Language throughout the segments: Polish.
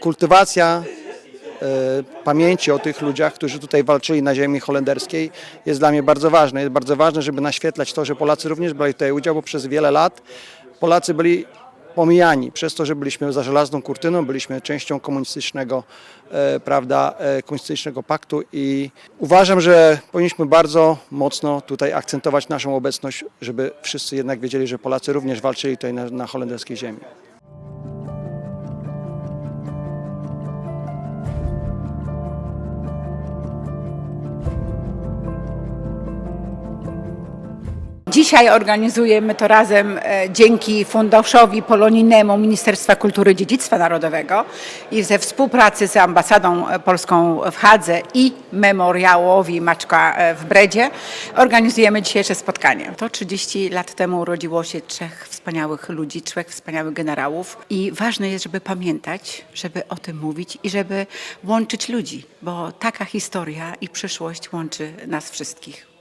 Kultywacja e, pamięci o tych ludziach, którzy tutaj walczyli na ziemi holenderskiej jest dla mnie bardzo ważna. Jest bardzo ważne, żeby naświetlać to, że Polacy również brali tutaj udział, bo przez wiele lat Polacy byli pomijani przez to, że byliśmy za żelazną kurtyną, byliśmy częścią komunistycznego, e, prawda, e, komunistycznego paktu i uważam, że powinniśmy bardzo mocno tutaj akcentować naszą obecność, żeby wszyscy jednak wiedzieli, że Polacy również walczyli tutaj na, na holenderskiej ziemi. Dzisiaj organizujemy to razem e, dzięki Funduszowi Poloninemu Ministerstwa Kultury i Dziedzictwa Narodowego i ze współpracy z Ambasadą Polską w Hadze i Memoriałowi Maczka e, w Bredzie organizujemy dzisiejsze spotkanie. To 30 lat temu urodziło się trzech wspaniałych ludzi, trzech wspaniałych generałów i ważne jest, żeby pamiętać, żeby o tym mówić i żeby łączyć ludzi, bo taka historia i przyszłość łączy nas wszystkich.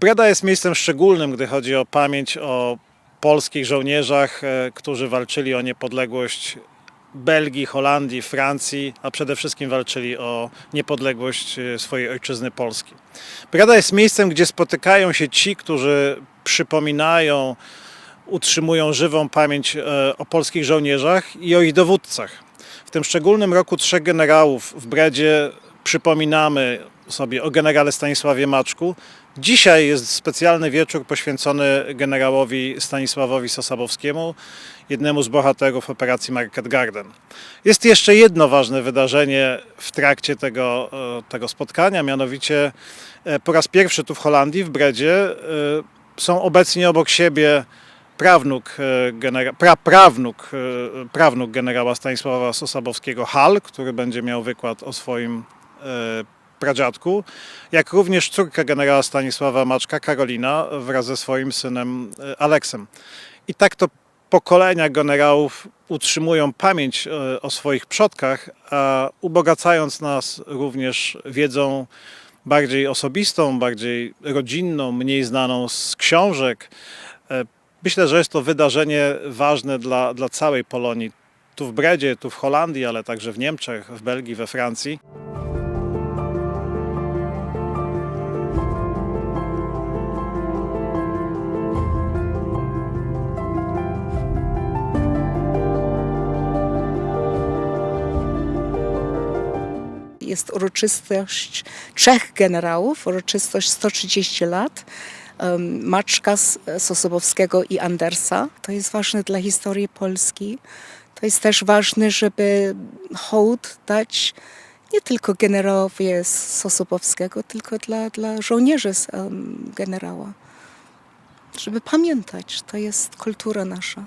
Breda jest miejscem szczególnym, gdy chodzi o pamięć o polskich żołnierzach, e, którzy walczyli o niepodległość Belgii, Holandii, Francji, a przede wszystkim walczyli o niepodległość e, swojej ojczyzny Polski. Breda jest miejscem, gdzie spotykają się ci, którzy przypominają, utrzymują żywą pamięć e, o polskich żołnierzach i o ich dowódcach. W tym szczególnym roku trzech generałów w Bredzie przypominamy sobie o generale Stanisławie Maczku. Dzisiaj jest specjalny wieczór poświęcony generałowi Stanisławowi Sosabowskiemu, jednemu z bohaterów operacji Market Garden. Jest jeszcze jedno ważne wydarzenie w trakcie tego, e, tego spotkania, mianowicie e, po raz pierwszy tu w Holandii, w Bredzie, e, są obecni obok siebie prawnuk, genera- pra, prawnuk, prawnuk generała Stanisława Sosabowskiego Hal, który będzie miał wykład o swoim pradziadku, jak również córka generała Stanisława Maczka, Karolina, wraz ze swoim synem e, Aleksem. I tak to pokolenia generałów utrzymują pamięć e, o swoich przodkach, a ubogacając nas również wiedzą bardziej osobistą, bardziej rodzinną, mniej znaną z książek. E, Myślę, że jest to wydarzenie ważne dla, dla całej Polonii. Tu w Bredzie, tu w Holandii, ale także w Niemczech, w Belgii, we Francji. Jest uroczystość trzech generałów, uroczystość 130 lat. Maczka, Sosobowskiego i Andersa. To jest ważne dla historii Polski. To jest też ważne, żeby hołd dać nie tylko generałowi Sosobowskiego, tylko dla, dla żołnierzy generała. Żeby pamiętać, to jest kultura nasza.